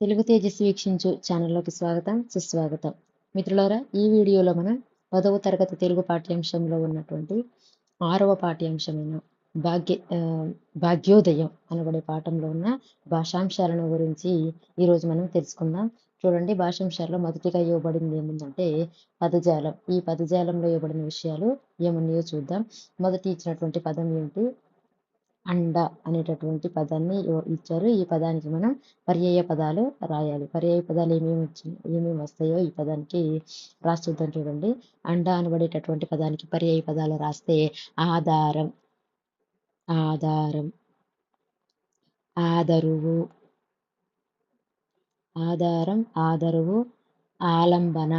తెలుగు తేజస్వి వీక్షించు ఛానల్లోకి స్వాగతం సుస్వాగతం. మిత్రులారా ఈ వీడియోలో మనం పదవ తరగతి తెలుగు పాఠ్యాంశంలో ఉన్నటువంటి ఆరవ పాఠ్యాంశమైన భాగ్య భాగ్యోదయం అనబడే పాఠంలో ఉన్న భాషాంశాలను గురించి ఈరోజు మనం తెలుసుకుందాం. చూడండి భాషాంశాల్లో మొదటిగా ఇవ్వబడింది ఏముందంటే పదజాలం. ఈ పదజాలంలో ఇవ్వబడిన విషయాలు ఏమున్నాయో చూద్దాం. మొదటి ఇచ్చినటువంటి పదం ఏంటి అండ అనేటటువంటి పదాన్ని ఇచ్చారు. ఈ పదానికి మనం పర్యాయ పదాలు రాయాలి. పర్యాయ పదాలు ఏమేమి వచ్చి ఏమేమి వస్తాయో ఈ పదానికి రాస్తుందని చూడండి. అండ అనబడేటటువంటి పదానికి పర్యాయ పదాలు రాస్తే ఆధారం ఆధారం ఆదరువు ఆధారం ఆదరువు ఆలంబన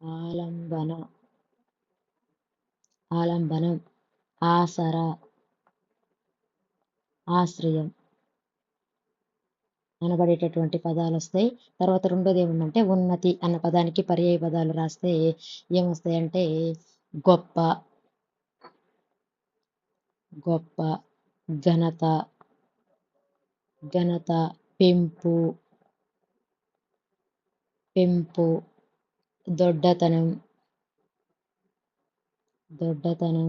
ఆలంబన ఆలంబనం ఆసరా ఆశ్రయం. అనబడేటటువంటి పదాలు వస్తాయి తర్వాత రెండోది ఏముందంటే ఉన్నతి అన్న పదానికి పర్యాయ పదాలు రాస్తే ఏమొస్తాయంటే గొప్ప గొప్ప ఘనత ఘనత పెంపు పెంపు దొడ్డతనం దొడ్డతనం.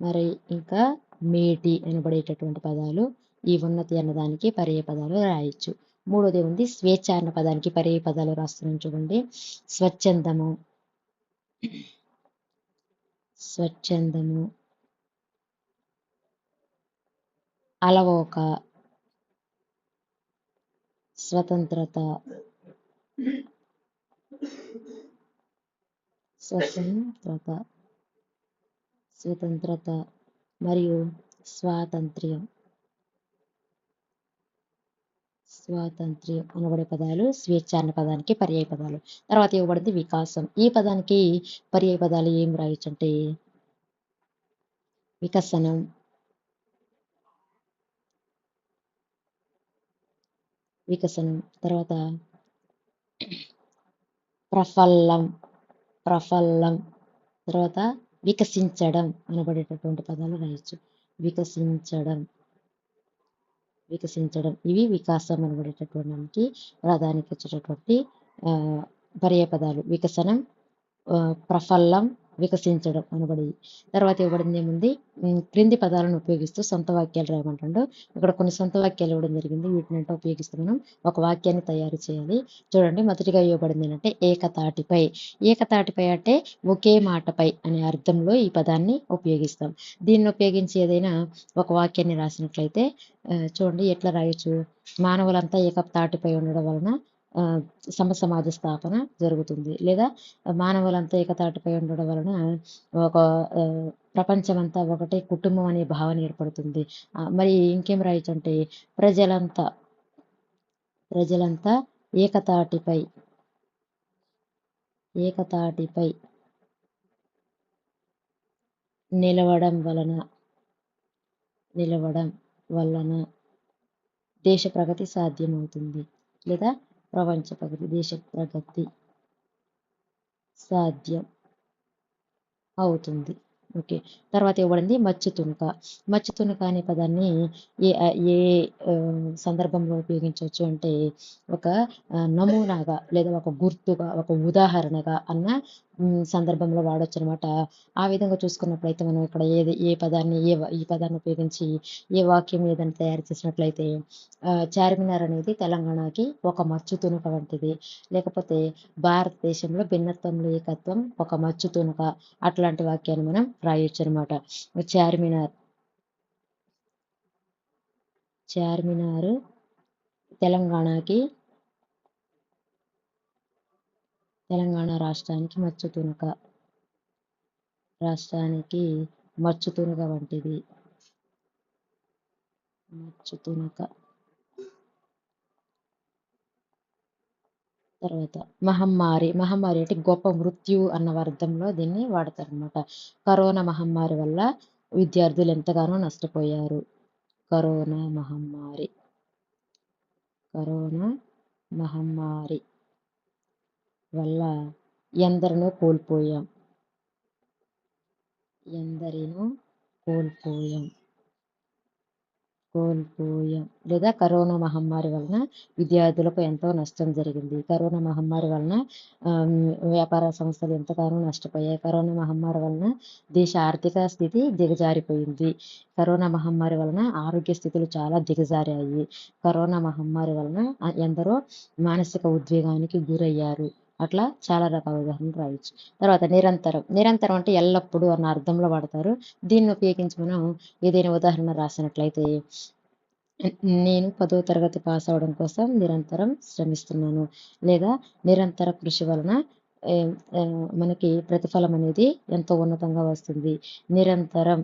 మరి ఇంకా మేటి అనబడేటటువంటి పదాలు ఈ ఉన్నతి అన్నదానికి పర్యాయ పదాలు రాయొచ్చు. మూడోది ఉంది స్వేచ్ఛ అన్న పదానికి పర్యాయ పదాలు రాస్తున్నాం చూడండి. స్వచ్ఛందము. స్వచ్ఛందము. అలవోక. స్వతంత్రత. స్వతంత్రత. స్వతంత్రత. మరియు స్వాతంత్ర్యం. స్వాతంత్ర్యం అనబడే పదాలు స్వేచ్ఛ పదానికి పర్యాయ పదాలు. తర్వాత ఇవ్వబడింది వికాసం. ఈ పదానికి పర్యాయ పదాలు ఏం రాయొచ్చు అంటే వికసనం వికసనం. తర్వాత ప్రఫల్లం ప్రఫల్లం. తర్వాత వికసించడం అనబడేటటువంటి పదాలు రాయొచ్చు. వికసించడం. వికసించడం. ఇవి వికాసం అనబడేటటువంటి దానికి ప్రాధాన్యత వచ్చేటటువంటి ఆ, పదాలు. వికసనం ప్రఫల్లం వికసించడం అనబడి తర్వాత ఇవ్వబడింది ఏముంది? క్రింది పదాలను ఉపయోగిస్తూ సొంత వాక్యాలు రాయమంటాడు. ఇక్కడ కొన్ని సొంత వాక్యాలు ఇవ్వడం జరిగింది. వీటిని అంటే ఉపయోగిస్తూ మనం ఒక వాక్యాన్ని తయారు చేయాలి. చూడండి మొదటిగా ఇవ్వబడింది ఏంటంటే ఏకతాటిపై. ఏకతాటిపై అంటే ఒకే మాటపై అనే అర్థంలో ఈ పదాన్ని ఉపయోగిస్తాం. దీన్ని ఉపయోగించి ఏదైనా ఒక వాక్యాన్ని రాసినట్లయితే చూడండి ఎట్లా రాయొచ్చు? మానవులంతా ఏక తాటిపై ఉండడం వలన సమ సమాజ స్థాపన జరుగుతుంది. లేదా మానవులంతా ఏకతాటిపై ఉండడం వలన ఒక ప్రపంచమంతా ఒకటే కుటుంబం అనే భావన ఏర్పడుతుంది. మరి ఇంకేం రాయొచ్చు అంటే ప్రజలంతా ప్రజలంతా ఏకతాటిపై ఏకతాటిపై నిలవడం వలన నిలవడం వలన దేశ ప్రగతి సాధ్యమవుతుంది. లేదా ప్రపంచ ప్రగతి దేశ ప్రగతి సాధ్యం అవుతుంది ఓకే తర్వాత ఇవ్వబడింది మచ్చు తునక మచ్చు తునక అనే పదాన్ని ఏ ఏ సందర్భంలో ఉపయోగించవచ్చు అంటే ఒక నమూనాగా లేదా ఒక గుర్తుగా ఒక ఉదాహరణగా అన్న సందర్భంలో వాడచ్చు అనమాట ఆ విధంగా చూసుకున్నట్లయితే మనం ఇక్కడ ఏది ఏ పదాన్ని ఏ ఈ పదాన్ని ఉపయోగించి ఏ వాక్యం ఏదైనా తయారు చేసినట్లయితే చార్మినార్ అనేది తెలంగాణకి ఒక మచ్చు తునుక వంటిది. లేకపోతే భారతదేశంలో భిన్నత్వంలో ఏకత్వం ఒక మచ్చు తునుక అట్లాంటి వాక్యాన్ని మనం రాయొచ్చు అనమాట చార్మినార్. చార్మినార్ తెలంగాణకి తెలంగాణ రాష్ట్రానికి మచ్చు తునక రాష్ట్రానికి మచ్చు తునక వంటిది. మచ్చు తునక తర్వాత మహమ్మారి. మహమ్మారి అంటే గొప్ప మృత్యు అన్న అర్థంలో దీన్ని వాడతారనమాట కరోనా మహమ్మారి వల్ల విద్యార్థులు ఎంతగానో నష్టపోయారు. కరోనా మహమ్మారి. కరోనా మహమ్మారి. వల్ల ఎందరినో కోల్పోయాం. ఎందరినో కోల్పోయాం. కోల్పోయాం. లేదా కరోనా మహమ్మారి వలన విద్యార్థులకు ఎంతో నష్టం జరిగింది. కరోనా మహమ్మారి వలన వ్యాపార సంస్థలు ఎంతగానో నష్టపోయాయి. కరోనా మహమ్మారి వలన దేశ ఆర్థిక స్థితి దిగజారిపోయింది. కరోనా మహమ్మారి వలన ఆరోగ్య స్థితులు చాలా దిగజారాయి. కరోనా మహమ్మారి వలన ఎందరో మానసిక ఉద్వేగానికి గురయ్యారు. అట్లా చాలా రకాల ఉదాహరణలు రాయొచ్చు. తర్వాత నిరంతరం నిరంతరం అంటే ఎల్లప్పుడూ అన్న అర్థంలో వాడతారు. దీన్ని ఉపయోగించి మనం ఏదైనా ఉదాహరణ రాసినట్లయితే నేను పదో తరగతి పాస్ అవడం కోసం నిరంతరం శ్రమిస్తున్నాను. లేదా నిరంతర కృషి వలన మనకి ప్రతిఫలం అనేది ఎంతో ఉన్నతంగా వస్తుంది. నిరంతరం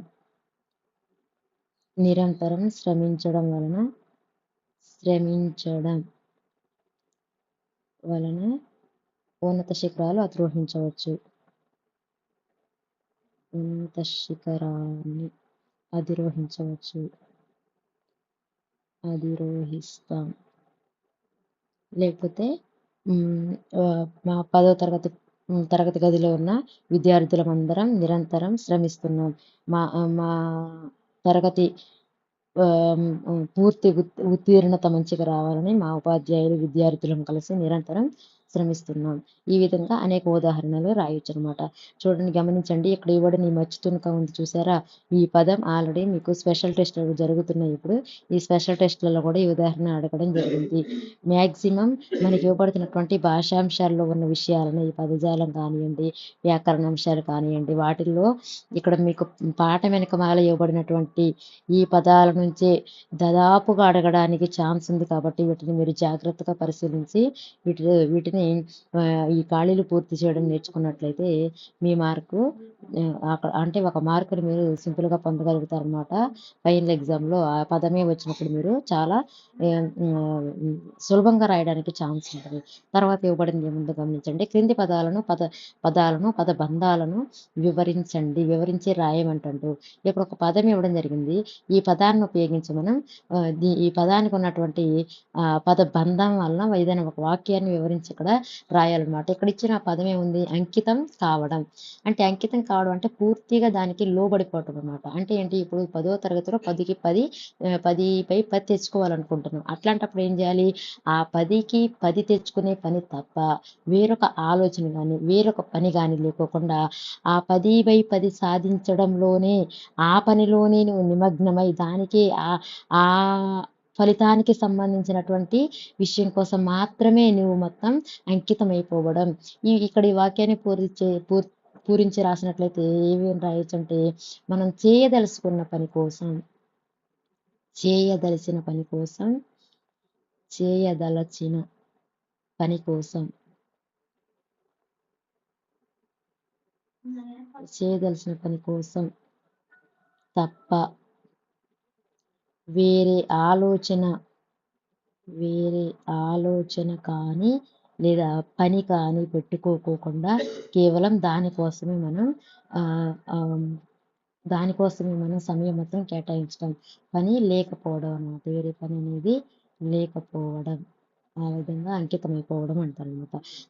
నిరంతరం శ్రమించడం వలన శ్రమించడం వలన ఉన్నత శిఖరాలు అధిరోహించవచ్చు. ఉన్నత శిఖరాన్ని అధిరోహించవచ్చు. అధిరోహిస్తాం. లేకపోతే మా పదో తరగతి తరగతి గదిలో ఉన్న విద్యార్థులమందరం నిరంతరం శ్రమిస్తున్నాం. మా మా తరగతి పూర్తి ఉత్తీర్ణత మంచిగా రావాలని మా ఉపాధ్యాయులు విద్యార్థులను కలిసి నిరంతరం శ్రమిస్తున్నాం. ఈ విధంగా అనేక ఉదాహరణలు రాయొచ్చు అనమాట చూడండి గమనించండి. ఇక్కడ ఇవ్వడం ఈ మచ్చుతునుక ఉంది చూసారా? ఈ పదం ఆల్రెడీ మీకు స్పెషల్ టెస్టులు జరుగుతున్నాయి ఇప్పుడు. ఈ స్పెషల్ టెస్టులలో కూడా ఈ ఉదాహరణ అడగడం జరిగింది మ్యాక్సిమం మనకి ఇవ్వబడుతున్నటువంటి భాషాంశాల్లో ఉన్న విషయాలను ఈ పదజాలం కానివ్వండి వ్యాకరణ అంశాలు కానివ్వండి వాటిల్లో ఇక్కడ మీకు పాట వెనకమాల ఇవ్వబడినటువంటి ఈ పదాల నుంచే దాదాపుగా అడగడానికి ఛాన్స్ ఉంది కాబట్టి వీటిని మీరు జాగ్రత్తగా పరిశీలించి వీటి వీటిని ఆ, ఈ ఖాళీలు పూర్తి చేయడం నేర్చుకున్నట్లయితే మీ మార్కు అక్కడ అంటే ఒక మార్కుని మీరు సింపుల్గా పొందగలుగుతారు అనమాట ఫైనల్ ఎగ్జామ్లో ఆ పదమే వచ్చినప్పుడు మీరు చాలా సులభంగా రాయడానికి ఛాన్స్ ఉంటుంది. తర్వాత ఇవ్వబడింది ఏముందో గమనించండి. క్రింది పదాలను పద పదాలను పద బంధాలను వివరించండి. వివరించి రాయమంటండు ఇక్కడ ఒక పదం ఇవ్వడం జరిగింది. ఈ పదాన్ని ఉపయోగించి మనం ఈ పదానికి ఉన్నటువంటి ఆ, పద బంధం వలన ఏదైనా ఒక వాక్యాన్ని వివరించి ఇక్కడ రాయాలన్నమాట. ఇక్కడ ఇచ్చిన పదం ఏముంది? అంకితం కావడం. అంటే అంకితం కావడం అంటే పూర్తిగా దానికి లోబడిపోవటం అనమాట అంటే ఏంటి? ఇప్పుడు పదో తరగతిలో పదికి పది పదిపై పది తెచ్చుకోవాలనుకుంటున్నాం. అట్లాంటప్పుడు ఏం చేయాలి? ఆ పదికి పది తెచ్చుకునే పని తప్ప వేరొక ఆలోచన కానీ వేరొక పని కానీ లేకోకుండా ఆ పది బై పది సాధించడంలోనే ఆ పనిలోనే నువ్వు నిమగ్నమై దానికే ఆ ఆ ఫలితానికి సంబంధించినటువంటి విషయం కోసం మాత్రమే నువ్వు మొత్తం అంకితం అయిపోవడం ఈ ఇక్కడ ఈ వాక్యాన్ని పూరించి పూర్ పూరించి రాసినట్లయితే ఏమేం రాయొచ్చు అంటే మనం చేయదలుచుకున్న పని కోసం చేయదలచిన పని కోసం చేయదలచిన పని కోసం చేయదలసిన పని కోసం తప్ప వేరే ఆలోచన వేరే ఆలోచన కానీ లేదా పని కానీ పెట్టుకోకోకుండా కేవలం దానికోసమే మనం దానికోసమే మనం సమయం మొత్తం కేటాయించడం. పని లేకపోవడం అన్నమాట. వేరే పని అనేది లేకపోవడం. ఆ విధంగా అంకితం అయిపోవడం అంటారు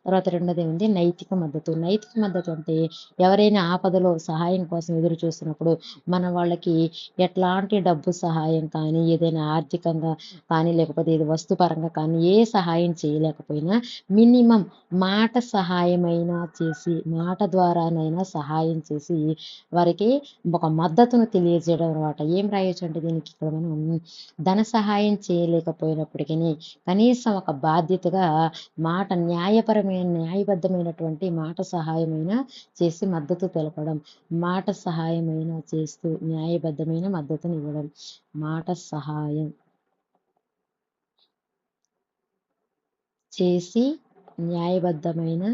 తర్వాత రెండోది ఉంది నైతిక మద్దతు. నైతిక మద్దతు అంటే ఎవరైనా ఆపదలో సహాయం కోసం ఎదురు చూస్తున్నప్పుడు మన వాళ్ళకి ఎట్లాంటి డబ్బు సహాయం కానీ ఏదైనా ఆర్థికంగా కానీ లేకపోతే ఇది వస్తుపరంగా కానీ ఏ సహాయం చేయలేకపోయినా మినిమం మాట సహాయమైనా చేసి మాట ద్వారానైనా సహాయం చేసి వారికి ఒక మద్దతును తెలియజేయడం అనమాట ఏం రాయొచ్చు అంటే దీనికి ఇక్కడ మనం ధన సహాయం చేయలేకపోయినప్పటికీ కనీసం ఒక బాధ్యతగా మాట న్యాయపరమైన న్యాయబద్ధమైనటువంటి మాట సహాయమైన చేసి మద్దతు తెలపడం. మాట సహాయమైన చేస్తూ న్యాయబద్ధమైన మద్దతుని ఇవ్వడం మాట సహాయం చేసి న్యాయబద్ధమైన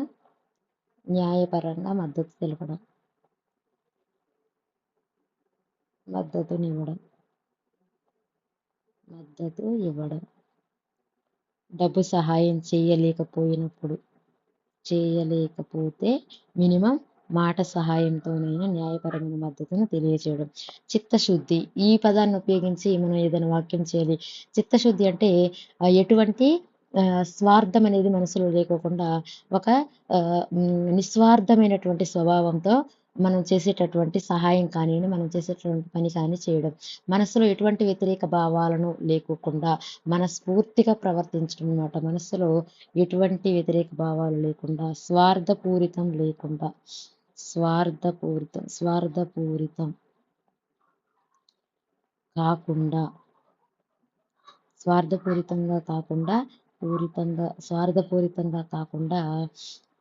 న్యాయపరంగా మద్దతు తెలపడం. మద్దతునివ్వడం. మద్దతు ఇవ్వడం. డబ్బు సహాయం చేయలేకపోయినప్పుడు చేయలేకపోతే మినిమం మాట సహాయంతోనైనా న్యాయపరమైన మద్దతును తెలియజేయడం. చిత్తశుద్ధి. ఈ పదాన్ని ఉపయోగించి మనం ఏదైనా వాక్యం చేయాలి. చిత్తశుద్ధి అంటే ఎటువంటి స్వార్థం అనేది మనసులో లేకోకుండా ఒక నిస్వార్థమైనటువంటి స్వభావంతో మనం చేసేటటువంటి సహాయం కానీ మనం చేసేటటువంటి పని కానీ చేయడం. మనసులో ఎటువంటి వ్యతిరేక భావాలను లేకోకుండా మనస్ఫూర్తిగా ప్రవర్తించడం అనమాట మనసులో ఎటువంటి వ్యతిరేక భావాలు లేకుండా స్వార్థపూరితం లేకుండా స్వార్థపూరితం స్వార్థపూరితం కాకుండా స్వార్థపూరితంగా కాకుండా పూరితంగా స్వార్థపూరితంగా కాకుండా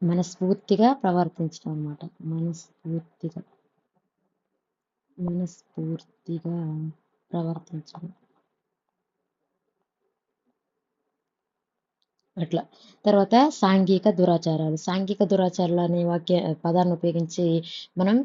మనస్ఫూర్తిగా ప్రవర్తించడం అన్నమాట. మనస్ఫూర్తిగా. మనస్ఫూర్తిగా ప్రవర్తించడం అట్లా. తర్వాత సాంఘిక దురాచారాలు. సాంఘిక దురాచారాలు అనే వాక్య పదాన్ని ఉపయోగించి మనం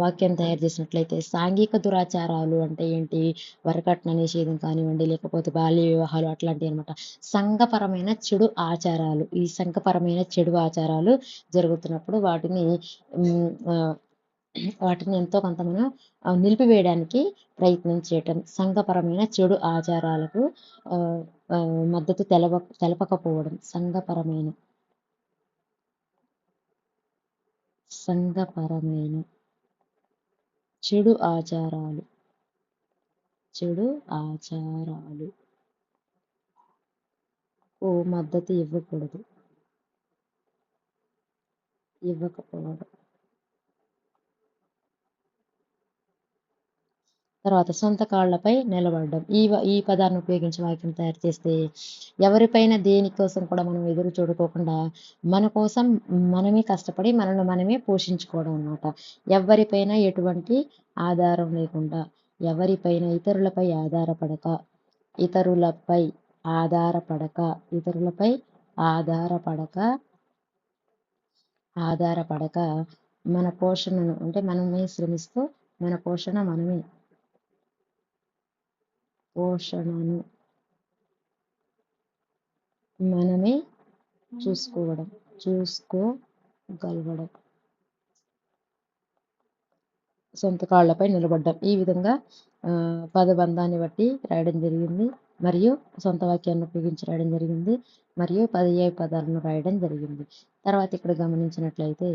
వాక్యం తయారు చేసినట్లయితే సాంఘిక దురాచారాలు అంటే ఏంటి? వరకట్న నిషేధం కానివ్వండి లేకపోతే బాల్య వివాహాలు అట్లాంటివి అనమాట సంఘపరమైన చెడు ఆచారాలు. ఈ సంఘపరమైన చెడు ఆచారాలు జరుగుతున్నప్పుడు వాటిని వాటిని ఎంతో కొంత మనం నిలిపివేయడానికి ప్రయత్నం చేయటం సంఘపరమైన చెడు ఆచారాలకు మద్దతు తెలవ తెలపకపోవడం సంఘపరమైన సంఘపరమైన చెడు ఆచారాలు చెడు ఆచారాలు ఓ మద్దతు ఇవ్వకూడదు. ఇవ్వకపోవడం. తర్వాత సొంత కాళ్ళపై నిలబడడం. ఈ ఈ పదాన్ని ఉపయోగించి వాక్యం తయారు చేస్తే ఎవరిపైన దేనికోసం కూడా మనం ఎదురు చూడుకోకుండా మన కోసం మనమే కష్టపడి మనల్ని మనమే పోషించుకోవడం అన్నమాట. ఎవరిపైన ఎటువంటి ఆధారం లేకుండా ఎవరిపైన ఇతరులపై ఆధారపడక ఇతరులపై ఆధారపడక ఇతరులపై ఆధారపడక ఆధారపడక మన పోషణను అంటే మనమే శ్రమిస్తూ మన పోషణ మనమే పోషణను మనమే చూసుకోవడం చూసుకోగలగడం సొంత కాళ్ళపై నిలబడ్డం. ఈ విధంగా పదబంధాన్ని బట్టి రాయడం జరిగింది. మరియు సొంత వాక్యాన్ని ఉపయోగించి రాయడం జరిగింది. మరియు పర్యాయ పదాలను రాయడం జరిగింది. తర్వాత ఇక్కడ గమనించినట్లయితే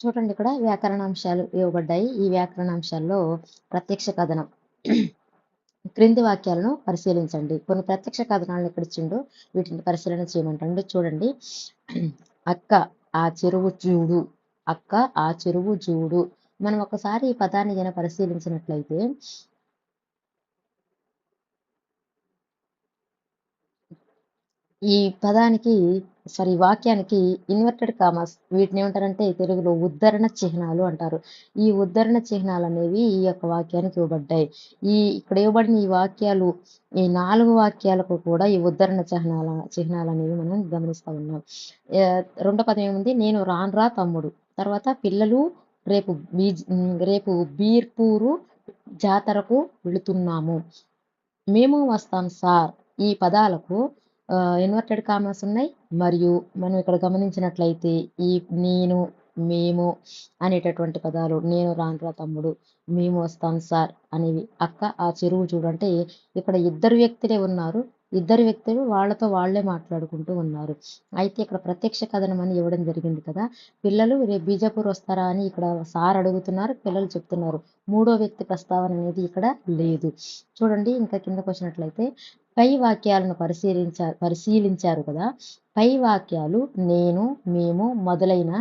చూడండి ఇక్కడ వ్యాకరణాంశాలు ఇవ్వబడ్డాయి. ఈ వ్యాకరణాంశాల్లో ప్రత్యక్ష కథనం క్రింది వాక్యాలను పరిశీలించండి. కొన్ని ప్రత్యక్ష కథనాలను ఇక్కడ ఇచ్చిండు. వీటిని పరిశీలన చేయమంటండి. చూడండి. అక్క ఆ చెరువు చూడు. అక్క ఆ చెరువు చూడు. మనం ఒకసారి ఈ పదాన్ని ఏదైనా పరిశీలించినట్లయితే ఈ పదానికి సారీ వాక్యానికి ఇన్వర్టెడ్ కామర్స్ వీటిని ఏమంటారంటే తెలుగులో ఉద్ధరణ చిహ్నాలు అంటారు. ఈ ఉద్ధరణ చిహ్నాలు అనేవి ఈ యొక్క వాక్యానికి ఇవ్వబడ్డాయి. ఈ ఇక్కడ ఇవ్వబడిన ఈ వాక్యాలు ఈ నాలుగు వాక్యాలకు కూడా ఈ ఉద్ధరణ చిహ్నాల చిహ్నాలు అనేవి మనం గమనిస్తూ ఉన్నాం. రెండో పదం ఏముంది? నేను రాన్రా తమ్ముడు. తర్వాత పిల్లలు రేపు బీజ్ రేపు బీర్పూరు జాతరకు వెళుతున్నాము. మేము వస్తాం సార్. ఈ పదాలకు ఇన్వర్టెడ్ కామాస్ ఉన్నాయి. మరియు మనం ఇక్కడ గమనించినట్లయితే ఈ నేను మేము అనేటటువంటి పదాలు నేను రానురా తమ్ముడు మేము వస్తాం సార్ అనేవి అక్క ఆ చెరువు చూడంటే ఇక్కడ ఇద్దరు వ్యక్తులే ఉన్నారు. ఇద్దరు వ్యక్తులు వాళ్ళతో వాళ్ళే మాట్లాడుకుంటూ ఉన్నారు. అయితే ఇక్కడ ప్రత్యక్ష కథనం అని ఇవ్వడం జరిగింది కదా. పిల్లలు రేపు బీజాపూర్ వస్తారా అని ఇక్కడ సార్ అడుగుతున్నారు. పిల్లలు చెప్తున్నారు. మూడో వ్యక్తి ప్రస్తావన అనేది ఇక్కడ లేదు. చూడండి ఇంకా కిందకు వచ్చినట్లయితే పై వాక్యాలను పరిశీలించారు పరిశీలించారు కదా. పై వాక్యాలు నేను మేము మొదలైన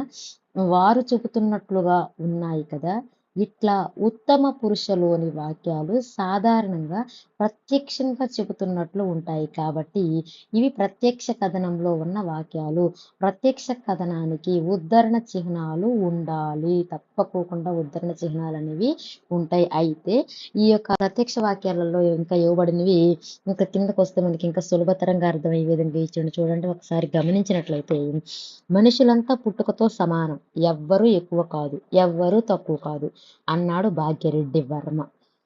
వారు చెబుతున్నట్లుగా ఉన్నాయి కదా. ఇట్లా ఉత్తమ పురుషలోని వాక్యాలు సాధారణంగా ప్రత్యక్షంగా చెబుతున్నట్లు ఉంటాయి కాబట్టి ఇవి ప్రత్యక్ష కథనంలో ఉన్న వాక్యాలు. ప్రత్యక్ష కథనానికి ఉద్ధరణ చిహ్నాలు ఉండాలి. తప్పకోకుండా ఉద్ధరణ చిహ్నాలు అనేవి ఉంటాయి. అయితే ఈ యొక్క ప్రత్యక్ష వాక్యాలలో ఇంకా ఇవ్వబడినవి ఇంకా కిందకు వస్తే మనకి ఇంకా సులభతరంగా అర్థమయ్యే విధంగా ఇచ్చిండు. చూడండి ఒకసారి గమనించినట్లయితే మనుషులంతా పుట్టుకతో సమానం. ఎవ్వరూ ఎక్కువ కాదు. ఎవ్వరూ తక్కువ కాదు. అన్నాడు భాగ్యరెడ్డి వర్మ.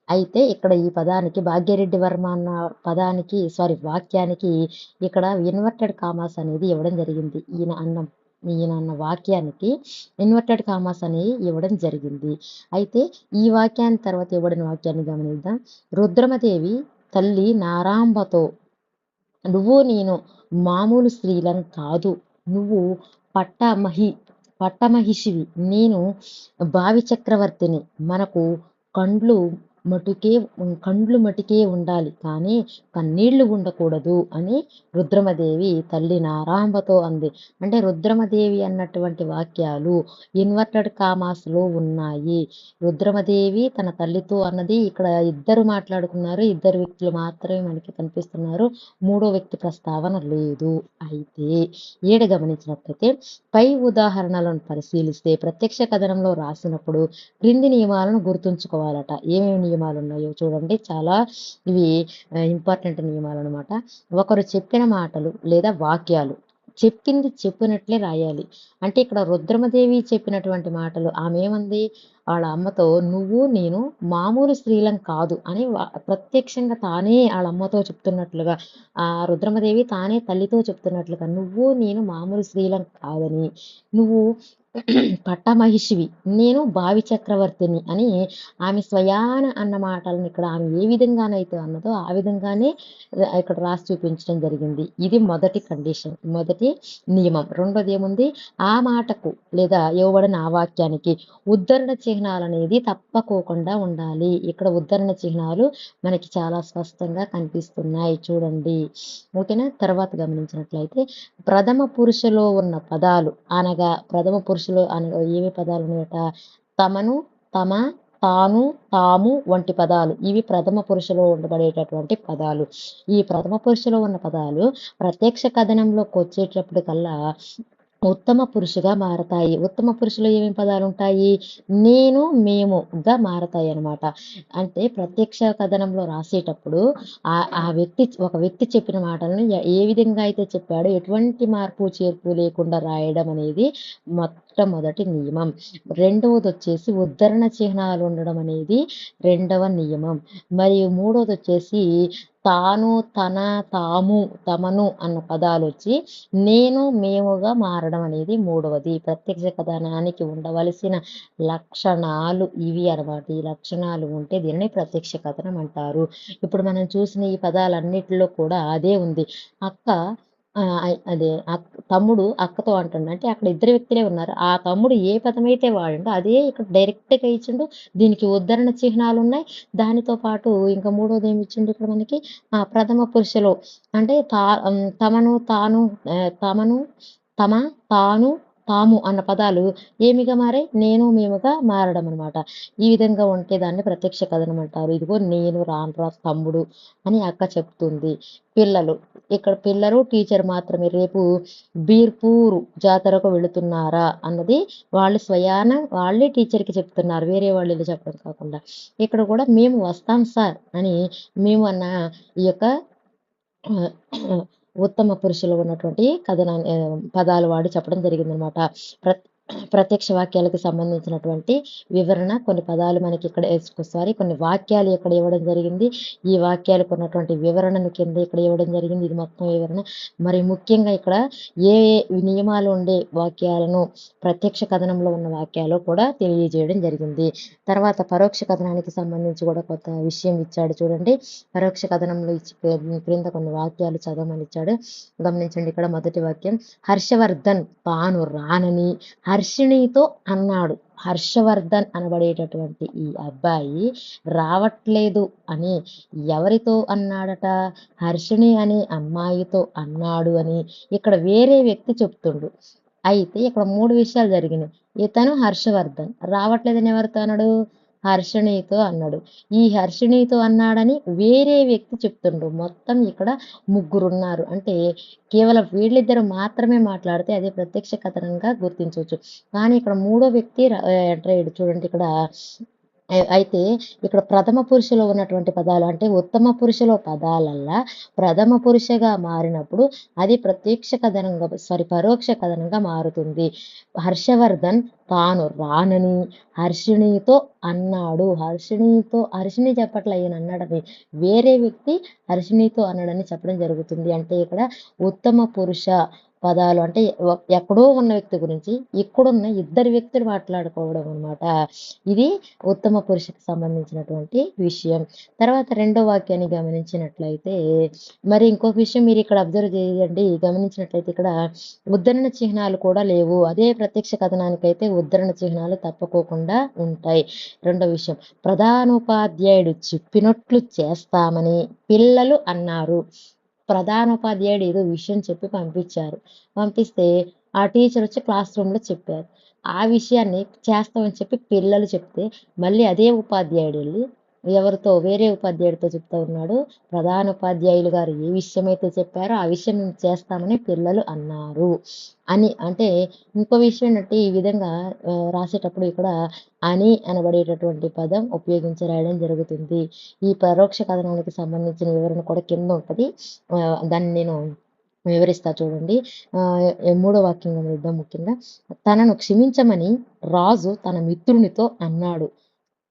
అయితే ఇక్కడ ఈ పదానికి భాగ్యరెడ్డి వర్మ అన్న పదానికి సారీ వాక్యానికి ఇక్కడ ఇన్వర్టెడ్ కామాస్ అనేది ఇవ్వడం జరిగింది. ఈయన అన్న ఈయన అన్న వాక్యానికి ఇన్వర్టెడ్ కామాస్ అనేది ఇవ్వడం జరిగింది. అయితే ఈ వాక్యాన్ని తర్వాత ఇవ్వడిన వాక్యాన్ని గమనిద్దాం. రుద్రమదేవి తల్లి నారాంబతో నువ్వు నేను మామూలు స్త్రీలను కాదు. నువ్వు పట్టమహి పట్టమహిషివి. నేను భావి చక్రవర్తిని మనకు కండ్లు మటుకే కండ్లు మటుకే ఉండాలి. కానీ కన్నీళ్ళు ఉండకూడదు అని రుద్రమదేవి తల్లి నారాంబతో అంది. అంటే రుద్రమదేవి అన్నటువంటి వాక్యాలు ఇన్వర్టెడ్ కామాస్లో ఉన్నాయి. రుద్రమదేవి తన తల్లితో అన్నది ఇక్కడ ఇద్దరు మాట్లాడుకున్నారు. ఇద్దరు వ్యక్తులు మాత్రమే మనకి కనిపిస్తున్నారు. మూడో వ్యక్తి ప్రస్తావన లేదు. అయితే ఏడు గమనించినట్లయితే పై ఉదాహరణలను పరిశీలిస్తే ప్రత్యక్ష కథనంలో రాసినప్పుడు క్రింది నియమాలను గుర్తుంచుకోవాలట. ఏమేమి నియమాలు ఉన్నాయో చూడండి. చాలా ఇవి ఇంపార్టెంట్ నియమాలు అనమాట ఒకరు చెప్పిన మాటలు లేదా వాక్యాలు చెప్పింది చెప్పినట్లే రాయాలి. అంటే ఇక్కడ రుద్రమదేవి చెప్పినటువంటి మాటలు ఆమె ఏమంది? వాళ్ళ అమ్మతో నువ్వు నేను మామూలు స్త్రీలం కాదు అని ప్రత్యక్షంగా తానే వాళ్ళ అమ్మతో చెప్తున్నట్లుగా ఆ రుద్రమదేవి తానే తల్లితో చెప్తున్నట్లుగా నువ్వు నేను మామూలు స్త్రీలం కాదని. నువ్వు పట్టమహిషివి నేను భావి చక్రవర్తిని అని ఆమె స్వయాన అన్న మాటలను ఇక్కడ ఆమె ఏ విధంగానైతే అన్నదో ఆ విధంగానే ఇక్కడ రాసి చూపించడం జరిగింది. ఇది మొదటి కండిషన్ మొదటి నియమం. రెండోది ఏముంది? ఆ మాటకు లేదా ఇవ్వబడిన ఆ వాక్యానికి ఉద్ధరణ చిహ్నాలు అనేది తప్పకోకుండా ఉండాలి. ఇక్కడ ఉద్ధరణ చిహ్నాలు మనకి చాలా స్పష్టంగా కనిపిస్తున్నాయి. చూడండి. ఓకేనా? తర్వాత గమనించినట్లయితే ప్రథమ పురుషలో ఉన్న పదాలు అనగా ప్రథమ పురుషులు అనగా ఏమి పదాలు ఉన్నాయట? తమను తమ తాను తాము వంటి పదాలు. ఇవి ప్రథమ పురుషులో ఉండబడేటటువంటి పదాలు. ఈ ప్రథమ పురుషులో ఉన్న పదాలు ప్రత్యక్ష కథనంలోకి వచ్చేటప్పుడు కల్లా ఉత్తమ పురుషుగా మారతాయి. ఉత్తమ పురుషులు ఏమేమి పదాలు ఉంటాయి? నేను మేముగా మారతాయి అనమాట అంటే ప్రత్యక్ష కథనంలో రాసేటప్పుడు ఆ ఆ వ్యక్తి ఒక వ్యక్తి చెప్పిన మాటలను ఏ విధంగా అయితే చెప్పాడో ఎటువంటి మార్పు చేర్పు లేకుండా రాయడం అనేది మొట్టమొదటి నియమం. రెండవది వచ్చేసి ఉద్ధరణ చిహ్నాలు ఉండడం అనేది రెండవ నియమం. మరియు మూడవది వచ్చేసి తాను తన తాము తమను అన్న పదాలు వచ్చి నేను మేముగా మారడం అనేది మూడవది. ప్రత్యక్ష కథనానికి ఉండవలసిన లక్షణాలు ఇవి అనమాట. ఈ లక్షణాలు ఉంటే దీన్ని ప్రత్యక్ష కథనం అంటారు. ఇప్పుడు మనం చూసిన ఈ పదాలన్నిటిలో కూడా అదే ఉంది. అక్క అదే తమ్ముడు అక్కతో అంటుండు. అంటే అక్కడ ఇద్దరు వ్యక్తులే ఉన్నారు. ఆ తమ్ముడు ఏ పదమైతే వాడిండో అదే ఇక్కడ డైరెక్ట్‌గా ఇచ్చిండు. దీనికి ఉద్ధరణ చిహ్నాలు ఉన్నాయి దానితో పాటు ఇంకా మూడోది ఏమి ఇచ్చిండు ఇక్కడ మనకి ఆ! ప్రథమ పురుషులు అంటే తా తమను, తాను తమను, తమ, తాను తాము అన్న పదాలు ఏమిగా మారాయి నేను మేముగా మారడం అనమాట ఈ విధంగా ఉంటే దాన్ని ప్రత్యక్ష కథనం అంటారు ఇదిగో నేను రానురా తమ్ముడు అని అక్క చెప్తుంది పిల్లలు ఇక్కడ పిల్లలు టీచర్ మాత్రమే. రేపు బీర్పూరు జాతరకు వెళుతున్నారా అన్నది వాళ్ళు స్వయాన వాళ్ళే టీచర్కి చెప్తున్నారు. వేరే వాళ్ళు చెప్పడం కాకుండా. ఇక్కడ కూడా మేము వస్తాం సార్ అని మేము అన్న ఈ యొక్క ఉత్తమ పురుషులు ఉన్నటువంటి కథనా పదాలు వాడి చెప్పడం జరిగిందనమాట. ప్రతి ప్రత్యక్ష వాక్యాలకు సంబంధించినటువంటి వివరణ కొన్ని పదాలు మనకి ఇక్కడ సారీ కొన్ని వాక్యాలు ఇక్కడ ఇవ్వడం జరిగింది. ఈ వాక్యాలకు ఉన్నటువంటి వివరణను కింద ఇక్కడ ఇవ్వడం జరిగింది. ఇది మొత్తం వివరణ. మరి ముఖ్యంగా ఇక్కడ ఏ ఏ నియమాలు ఉండే వాక్యాలను ప్రత్యక్ష కథనంలో ఉన్న వాక్యాలు కూడా తెలియజేయడం జరిగింది. తర్వాత పరోక్ష కథనానికి సంబంధించి కూడా కొత్త విషయం ఇచ్చాడు చూడండి. పరోక్ష కథనంలో ఇచ్చి క్రింద కొన్ని వాక్యాలు చదవమని ఇచ్చాడు. గమనించండి ఇక్కడ మొదటి వాక్యం. హర్షవర్ధన్ తాను రానని హర్షిణితో అన్నాడు. హర్షవర్ధన్ అనబడేటటువంటి ఈ అబ్బాయి రావట్లేదు అని ఎవరితో అన్నాడట? హర్షిణి అనే అమ్మాయితో అన్నాడు అని ఇక్కడ వేరే వ్యక్తి చెప్తుండు. అయితే ఇక్కడ మూడు విషయాలు జరిగినాయి. ఇతను హర్షవర్ధన్. రావట్లేదని ఎవరితో అన్నాడు? హర్షణితో అన్నాడు. ఈ హర్షణితో అన్నాడని వేరే వ్యక్తి చెప్తుండ్రు. మొత్తం ఇక్కడ ముగ్గురు ఉన్నారు అంటే కేవలం వీళ్ళిద్దరు మాత్రమే మాట్లాడితే అది ప్రత్యక్ష కథనంగా గుర్తించవచ్చు. కానీ ఇక్కడ మూడో వ్యక్తి ర- ఎంటర్ అయ్యాడు. చూడండి ఇక్కడ అయితే ఇక్కడ ప్రథమ పురుషులో ఉన్నటువంటి పదాలు అంటే ఉత్తమ పురుషులో పదాలల్లా ప్రథమ పురుషగా మారినప్పుడు అది ప్రత్యక్ష కథనంగా సారీ పరోక్ష కథనంగా మారుతుంది. హర్షవర్ధన్ తాను రానని హర్షిణితో అన్నాడు. హర్షిణితో హర్షిణి చెప్పట్ల ఈయన అన్నాడని. వేరే వ్యక్తి హర్షిణితో అన్నాడని చెప్పడం జరుగుతుంది. అంటే ఇక్కడ ఉత్తమ పురుష పదాలు అంటే ఎక్కడో ఉన్న వ్యక్తి గురించి ఇక్కడున్న ఇద్దరు వ్యక్తులు మాట్లాడుకోవడం అన్నమాట. ఇది ఉత్తమ పురుషకు సంబంధించినటువంటి విషయం. తర్వాత రెండో వాక్యాన్ని గమనించినట్లయితే మరి ఇంకొక విషయం మీరు ఇక్కడ అబ్జర్వ్ చేయండి. గమనించినట్లయితే ఇక్కడ ఉద్ధరణ చిహ్నాలు కూడా లేవు. అదే ప్రత్యక్ష కథనానికైతే ఉద్ధరణ చిహ్నాలు తప్పకోకుండా ఉంటాయి. రెండో విషయం ప్రధానోపాధ్యాయుడు చెప్పినట్లు చేస్తామని పిల్లలు అన్నారు. ప్రధానోపాధ్యాయుడు ఏదో విషయం చెప్పి పంపించారు. పంపిస్తే ఆ టీచర్ వచ్చి క్లాస్ రూమ్లో చెప్పారు. ఆ విషయాన్ని చేస్తామని చెప్పి పిల్లలు చెప్తే మళ్ళీ అదే ఉపాధ్యాయుడు వెళ్ళి ఎవరితో వేరే ఉపాధ్యాయుడితో చెప్తా ఉన్నాడు ప్రధాన ఉపాధ్యాయులు గారు ఏ విషయమైతే చెప్పారో ఆ విషయం మేము చేస్తామని పిల్లలు అన్నారు. అని అంటే ఇంకో విషయం ఏంటంటే ఈ విధంగా రాసేటప్పుడు ఇక్కడ అని అనబడేటటువంటి పదం ఉపయోగించి రాయడం జరుగుతుంది. ఈ పరోక్ష కథనానికి సంబంధించిన వివరణ కూడా కింద ఉంటుంది. దాన్ని నేను వివరిస్తా చూడండి. మూడో వాక్యం గమనిద్దాం ముఖ్యంగా. తనను క్షమించమని రాజు తన మిత్రునితో అన్నాడు.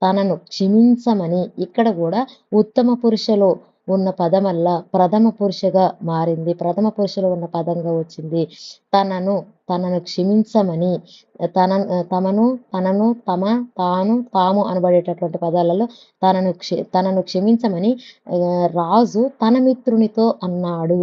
తనను క్షమించమని ఇక్కడ కూడా ఉత్తమ పురుషలో ఉన్న పదమల్ల ప్రథమ పురుషగా మారింది. ప్రథమ పురుషలో ఉన్న పదంగా వచ్చింది. తనను తనను క్షమించమని తన తమను తనను తమ తాను తాము అనబడేటటువంటి పదాలలో తనను క్ష తనను క్షమించమని రాజు తన మిత్రునితో అన్నాడు.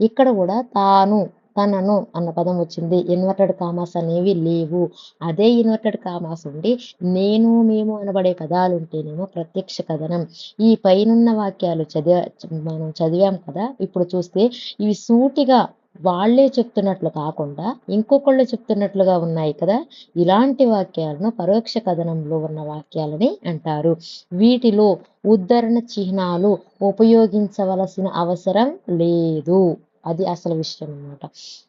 ఇక్కడ కూడా తాను తనను అన్న పదం వచ్చింది. ఇన్వర్టెడ్ కామాస్ అనేవి లేవు. అదే ఇన్వర్టెడ్ కామాస్ ఉండి నేను మేము అనబడే పదాలు ఉంటేనేమో ప్రత్యక్ష కథనం. ఈ పైనున్న వాక్యాలు చదివా మనం చదివాం కదా ఇప్పుడు చూస్తే ఇవి సూటిగా వాళ్ళే చెప్తున్నట్లు కాకుండా ఇంకొకళ్ళు చెప్తున్నట్లుగా ఉన్నాయి కదా. ఇలాంటి వాక్యాలను పరోక్ష కథనంలో ఉన్న వాక్యాలని అంటారు. వీటిలో ఉద్ధరణ చిహ్నాలు ఉపయోగించవలసిన అవసరం లేదు. అది అసలు విషయం అన్నమాట.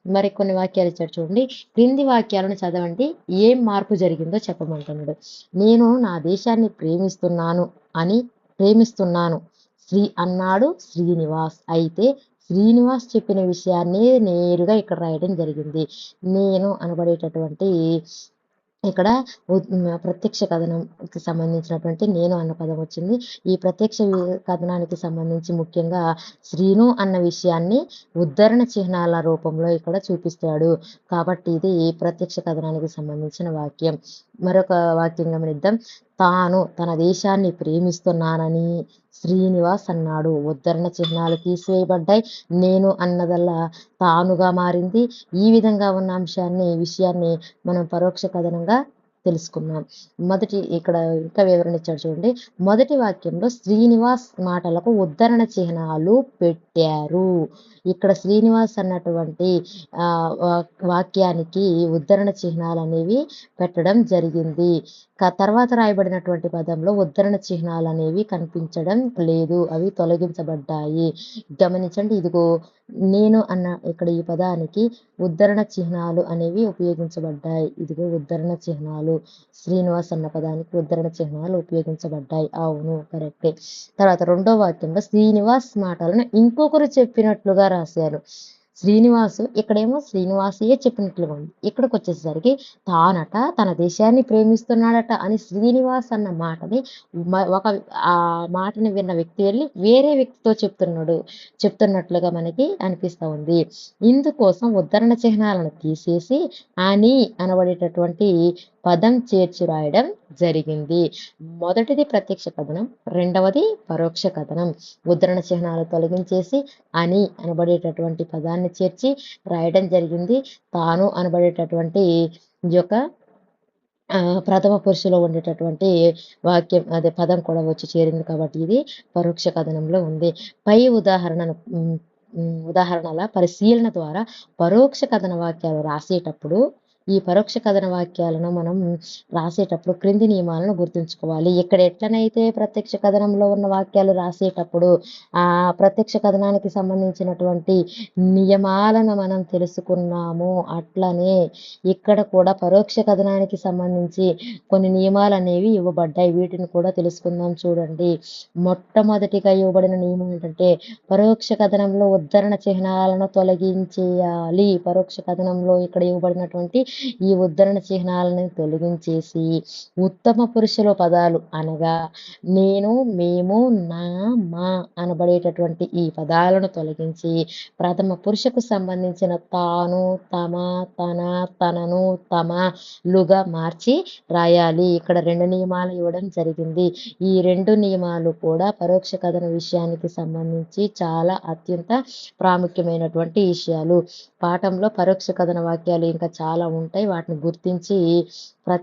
మరి కొన్ని వాక్యాలు ఇచ్చాడు చూడండి. క్రింది వాక్యాలను చదవండి. ఏం మార్పు జరిగిందో చెప్పమంటున్నాడు. నేను నా దేశాన్ని ప్రేమిస్తున్నాను అని ప్రేమిస్తున్నాను. శ్రీ అన్నాడు శ్రీనివాస్. అయితే శ్రీనివాస్ చెప్పిన విషయాన్ని నేరుగా ఇక్కడ రాయడం జరిగింది. నేను అనబడేటటువంటి ఇక్కడ ప్రత్యక్ష కథనంకి సంబంధించినటువంటి నేను అన్న పదం వచ్చింది. ఈ ప్రత్యక్ష కథనానికి సంబంధించి ముఖ్యంగా శ్రీను అన్న విషయాన్ని ఉద్ధరణ చిహ్నాల రూపంలో ఇక్కడ చూపిస్తాడు. కాబట్టి ఇది ప్రత్యక్ష కథనానికి సంబంధించిన వాక్యం. మరొక వాక్యం గమనిద్దాం తాను తన దేశాన్ని ప్రేమిస్తున్నానని శ్రీనివాస్ అన్నాడు. ఉద్ధరణ చిహ్నాలు తీసివేయబడ్డాయి. నేను అన్నదల్లా తానుగా మారింది. ఈ విధంగా ఉన్న అంశాన్ని విషయాన్ని మనం పరోక్ష కథనంగా తెలుసుకున్నాం మొదటి ఇక్కడ ఇంకా వివరణ ఇచ్చాడు చూడండి. మొదటి వాక్యంలో శ్రీనివాస్ మాటలకు ఉద్ధరణ చిహ్నాలు పెట్టారు. ఇక్కడ శ్రీనివాస్ అన్నటువంటి వాక్యానికి ఉద్ధరణ చిహ్నాలు అనేవి పెట్టడం జరిగింది. తర్వాత రాయబడినటువంటి పదంలో ఉద్ధరణ చిహ్నాలు అనేవి కనిపించడం లేదు. అవి తొలగించబడ్డాయి. గమనించండి ఇదిగో నేను అన్న ఇక్కడ ఈ పదానికి ఉద్ధరణ చిహ్నాలు అనేవి ఉపయోగించబడ్డాయి. ఇదిగో ఉద్ధరణ చిహ్నాలు శ్రీనివాస్ అన్న పదానికి ఉద్ధరణ చిహ్నాలు ఉపయోగించబడ్డాయి. అవును కరెక్టే. తర్వాత రెండో వాక్యంలో శ్రీనివాస్ మాటలను ఇంకొకరు చెప్పినట్లుగా రాశారు. శ్రీనివాసు ఇక్కడేమో శ్రీనివాసే చెప్పినట్లుగా ఉంది. ఇక్కడికి వచ్చేసరికి తానట తన దేశాన్ని ప్రేమిస్తున్నాడట అని శ్రీనివాస్ అన్న మాటని ఒక ఆ మాటని విన్న వ్యక్తి వెళ్ళి వేరే వ్యక్తితో చెప్తున్నాడు. చెప్తున్నట్లుగా మనకి అనిపిస్తూ ఉంది. ఇందుకోసం ఉద్ధరణ చిహ్నాలను తీసేసి అని అనబడేటటువంటి పదం చేర్చి రాయడం జరిగింది. మొదటిది ప్రత్యక్ష కథనం రెండవది పరోక్ష కథనం. ఉద్ధరణ చిహ్నాలు తొలగించేసి అని అనబడేటటువంటి పదాన్ని చేర్చి రాయడం జరిగింది. తాను అనబడేటటువంటి యొక్క ప్రథమ పురుషులో ఉండేటటువంటి వాక్యం అదే పదం కూడా వచ్చి చేరింది కాబట్టి ఇది పరోక్ష కథనంలో ఉంది. పై ఉదాహరణను ఉదాహరణల పరిశీలన ద్వారా పరోక్ష కథన వాక్యాలు రాసేటప్పుడు ఈ పరోక్ష కథన వాక్యాలను మనం రాసేటప్పుడు క్రింది నియమాలను గుర్తుంచుకోవాలి. ఇక్కడ ఎట్లనైతే ప్రత్యక్ష కథనంలో ఉన్న వాక్యాలు రాసేటప్పుడు ఆ ప్రత్యక్ష కథనానికి సంబంధించినటువంటి నియమాలను మనం తెలుసుకున్నాము అట్లనే ఇక్కడ కూడా పరోక్ష కథనానికి సంబంధించి కొన్ని నియమాలు అనేవి ఇవ్వబడ్డాయి. వీటిని కూడా తెలుసుకుందాం చూడండి. మొట్టమొదటిగా ఇవ్వబడిన నియమం ఏంటంటే పరోక్ష కథనంలో ఉద్ధరణ చిహ్నాలను తొలగించేయాలి. పరోక్ష కథనంలో ఇక్కడ ఇవ్వబడినటువంటి ఈ ఉద్ధరణ చిహ్నాలను తొలగించేసి ఉత్తమ పురుషుల పదాలు అనగా నేను మేము నా మా అనబడేటటువంటి ఈ పదాలను తొలగించి ప్రథమ పురుషకు సంబంధించిన తాను తమ తన తనను తమ లుగా మార్చి రాయాలి. ఇక్కడ రెండు నియమాలు ఇవ్వడం జరిగింది. ఈ రెండు నియమాలు కూడా పరోక్ష కథన విషయానికి సంబంధించి చాలా అత్యంత ప్రాముఖ్యమైనటువంటి విషయాలు. పాఠంలో పరోక్ష కథన వాక్యాలు ఇంకా చాలా ఉంటాయి వాటిని గుర్తించి ప్ర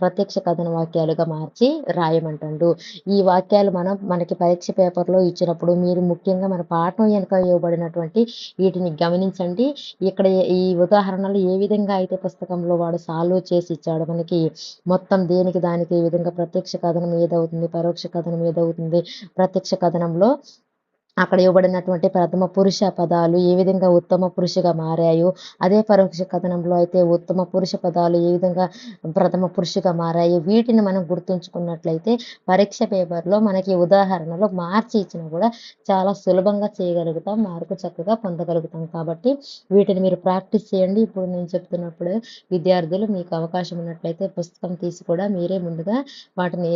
ప్రత్యక్ష కథన వాక్యాలుగా మార్చి రాయమంటాడు. ఈ వాక్యాలు మనం మనకి పరీక్ష పేపర్లో ఇచ్చినప్పుడు మీరు ముఖ్యంగా మన పాఠం వెనుక ఇవ్వబడినటువంటి వీటిని గమనించండి. ఇక్కడ ఈ ఉదాహరణలు ఏ విధంగా అయితే పుస్తకంలో వాడు సాల్వ్ చేసి ఇచ్చాడు మనకి మొత్తం దేనికి దానికి ఈ విధంగా ప్రత్యక్ష కథనం ఏదవుతుంది పరోక్ష కథనం ఏదవుతుంది ప్రత్యక్ష కథనంలో అక్కడ ఇవ్వబడినటువంటి ప్రథమ పురుష పదాలు ఏ విధంగా ఉత్తమ పురుషుగా మారాయో అదే పరోక్ష కథనంలో అయితే ఉత్తమ పురుష పదాలు ఏ విధంగా ప్రథమ పురుషుగా మారాయో వీటిని మనం గుర్తుంచుకున్నట్లయితే పరీక్ష పేపర్లో మనకి ఉదాహరణలో మార్చి ఇచ్చినా కూడా చాలా సులభంగా చేయగలుగుతాం మార్కు చక్కగా పొందగలుగుతాం. కాబట్టి వీటిని మీరు ప్రాక్టీస్ చేయండి. ఇప్పుడు నేను చెప్తున్నప్పుడు విద్యార్థులు మీకు అవకాశం ఉన్నట్లయితే పుస్తకం తీసి కూడా మీరే ముందుగా వాటిని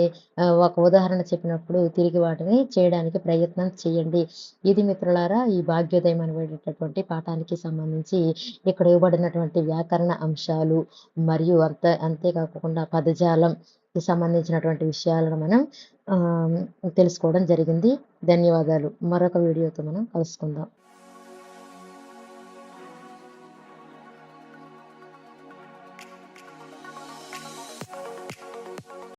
ఒక ఉదాహరణ చెప్పినప్పుడు తిరిగి వాటిని చేయడానికి ప్రయత్నం చేయండి. ఇది మిత్రులారా ఈ భాగ్యోదయం అనబడేటటువంటి పాఠానికి సంబంధించి ఇక్కడ ఇవ్వబడినటువంటి వ్యాకరణ అంశాలు మరియు అంత అంతేకాకుండా పదజాలం కి సంబంధించినటువంటి విషయాలను మనం ఆ, తెలుసుకోవడం జరిగింది. ధన్యవాదాలు. మరొక వీడియోతో మనం కలుసుకుందాం.